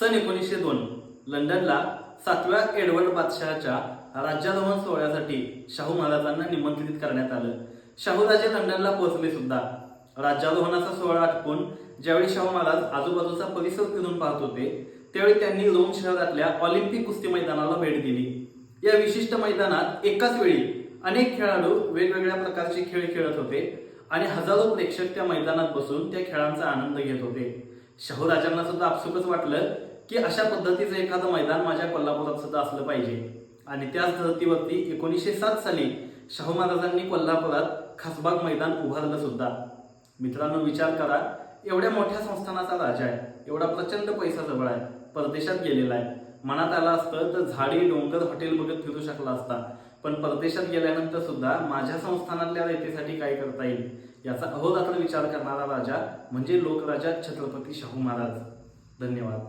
सन एकोणीसशे दोन लंडनला सातव्या एडवर्ड बादशहाच्या राज्यारोहण सोहळ्यासाठी शाहू महाराजांना निमंत्रित करण्यात आलं. शाहूराजे लंडनला पोहोचले सुद्धा. राज्यारोहणाचा सोहळा आटपून ज्यावेळी शाहू महाराज आजूबाजूचा परिसर फिरून पाहत होते त्यावेळी त्यांनी रोम शहरातल्या ऑलिम्पिक कुस्ती मैदानाला भेट दिली. या विशिष्ट मैदानात एकाच वेळी अनेक खेळाडू वेगवेगळ्या प्रकारचे खेळ खेळत होते आणि हजारो प्रेक्षक त्या मैदानात बसून त्या खेळांचा आनंद घेत होते. शाहू राजांना सुद्धा आपसुकच वाटलं की अशा पद्धतीचं एखादं मैदान माझ्या कोल्हापुरात सुद्धा असलं पाहिजे. आणि त्याच धर्तीवरती एकोणीसशे सात साली शाहू महाराजांनी कोल्हापुरात खासबाग मैदान उभारलं सुद्धा. मित्रांनो विचार करा एवढ्या मोठ्या संस्थानाचा राजा आहे एवढा प्रचंड पैसा जवळ आहे परदेशात गेलेला आहे. मनात आलं असतं तर झाडी डोंगर हॉटेल बघत फिरू शकला असता. पण परदेशात गेल्यानंतर सुद्धा माझ्या संस्थानातल्या रयतेसाठी काय करता येईल? याचा अहोरात्र विचार करणारा राजा म्हणजे लोकराजा छत्रपती शाहू महाराज. धन्यवाद.